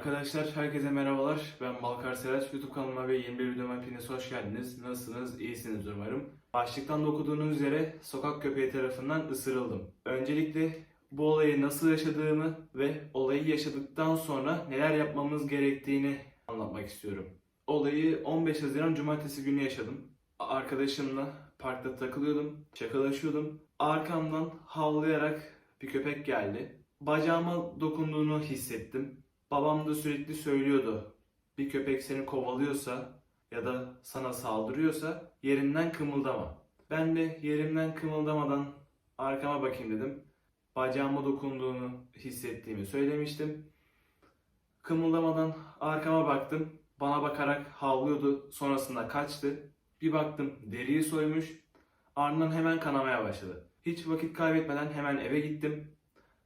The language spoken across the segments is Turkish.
Arkadaşlar herkese merhabalar. Ben Balkar Seraç. YouTube kanalıma ve yeni bir videoma hepiniz hoş geldiniz. Nasılsınız? İyisiniz umarım. Başlıktan da okuduğunuz üzere sokak köpeği tarafından ısırıldım. Öncelikle bu olayı nasıl yaşadığımı ve olayı yaşadıktan sonra neler yapmamız gerektiğini anlatmak istiyorum. Olayı 15 Haziran Cumartesi günü yaşadım. Arkadaşımla parkta takılıyordum, şakalaşıyordum. Arkamdan havlayarak bir köpek geldi. Bacağıma dokunduğunu hissettim. Babam da sürekli söylüyordu. Bir köpek seni kovalıyorsa ya da sana saldırıyorsa yerinden kımıldama. Ben de yerimden kımıldamadan arkama bakayım dedim. Bacağıma dokunduğunu hissettiğimi söylemiştim. Kımıldamadan arkama baktım. Bana bakarak havlıyordu. Sonrasında kaçtı. Bir baktım deriyi soymuş. Ardından hemen kanamaya başladı. Hiç vakit kaybetmeden hemen eve gittim.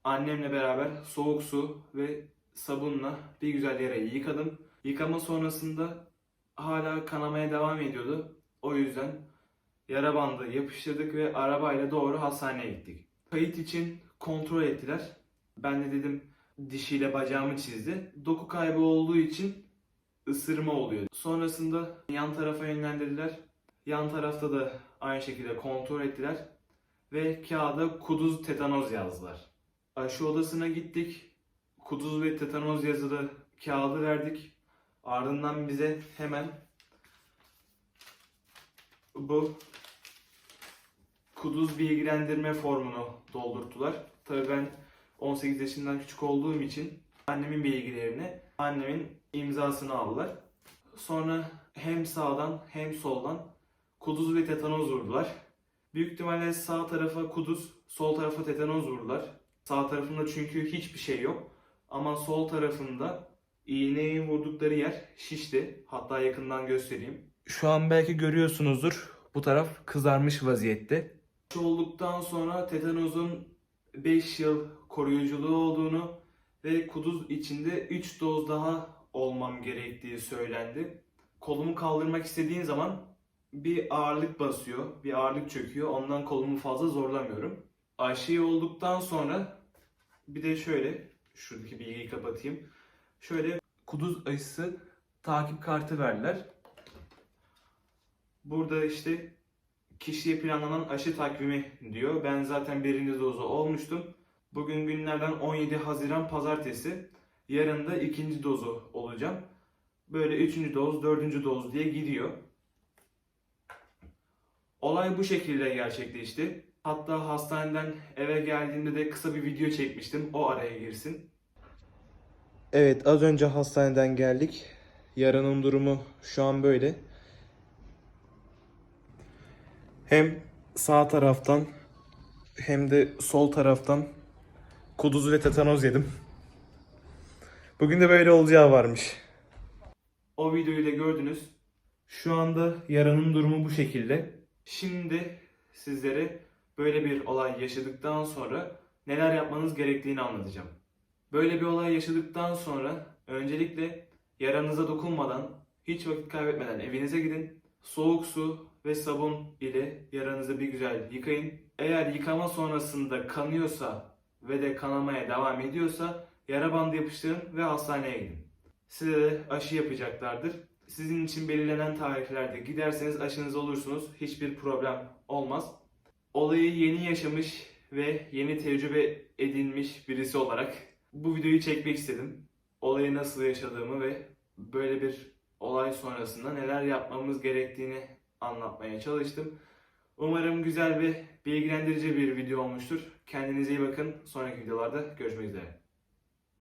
Annemle beraber soğuk su ve sabunla bir güzel yere yıkadım. Yıkama sonrasında hala kanamaya devam ediyordu. O yüzden yara bandı yapıştırdık ve arabayla doğru hastaneye gittik. Kayıt için kontrol ettiler. Ben de dedim dişiyle bacağımı çizdi. Doku kaybı olduğu için ısırma oluyor. Sonrasında yan tarafa yönlendirdiler. Yan tarafta da aynı şekilde kontrol ettiler. Ve kağıda kuduz tetanoz yazdılar. Aşı odasına gittik. Kuduz ve tetanoz yazılı kağıdı verdik. Ardından bize hemen bu kuduz bilgilendirme formunu doldurttular. Tabii ben 18 yaşından küçük olduğum için annemin bilgilerini, annemin imzasını aldılar. Sonra hem sağdan hem soldan kuduz ve tetanoz vurdular. Büyük ihtimalle sağ tarafa kuduz, sol tarafa tetanoz vurdular. Sağ tarafında çünkü hiçbir şey yok. Ama sol tarafında iğneyi vurdukları yer şişti. Hatta yakından göstereyim. Şu an belki görüyorsunuzdur. Bu taraf kızarmış vaziyette. Olduktan sonra tetanozun 5 yıl koruyuculuğu olduğunu ve kuduz içinde 3 doz daha olmam gerektiği söylendi. Kolumu kaldırmak istediğin zaman bir ağırlık basıyor, bir ağırlık çöküyor. Ondan kolumu fazla zorlamıyorum. Aşıyı olduktan sonra bir de şöyle, şuradaki bilgiyi kapatayım. Şöyle kuduz aşısı takip kartı verdiler. Burada işte kişiye planlanan aşı takvimi diyor. Ben zaten birinci dozu olmuştum. Bugün günlerden 17 Haziran Pazartesi. Yarın da ikinci dozu olacağım. Böyle üçüncü doz, dördüncü doz diye gidiyor. Olay bu şekilde gerçekleşti. Hatta hastaneden eve geldiğimde de kısa bir video çekmiştim. O araya girsin. Evet az önce hastaneden geldik. Yaranın durumu şu an böyle. Hem sağ taraftan hem de sol taraftan kuduz ve tetanoz yedim. Bugün de böyle olacağı varmış. O videoyu da gördünüz. Şu anda yaranın durumu bu şekilde. Şimdi sizlere böyle bir olay yaşadıktan sonra neler yapmanız gerektiğini anlatacağım. Böyle bir olay yaşadıktan sonra öncelikle yaranıza dokunmadan, hiç vakit kaybetmeden evinize gidin. Soğuk su ve sabun ile yaranızı bir güzel yıkayın. Eğer yıkama sonrasında kanıyorsa ve de kanamaya devam ediyorsa yara bandı yapıştırın ve hastaneye gidin. Size de aşı yapacaklardır. Sizin için belirlenen tarihlerde giderseniz aşınız olursunuz. Hiçbir problem olmaz. Olayı yeni yaşamış ve yeni tecrübe edinmiş birisi olarak bu videoyu çekmek istedim. Olayı nasıl yaşadığımı ve böyle bir olay sonrasında neler yapmamız gerektiğini anlatmaya çalıştım. Umarım güzel ve bilgilendirici bir video olmuştur. Kendinize iyi bakın. Sonraki videolarda görüşmek üzere.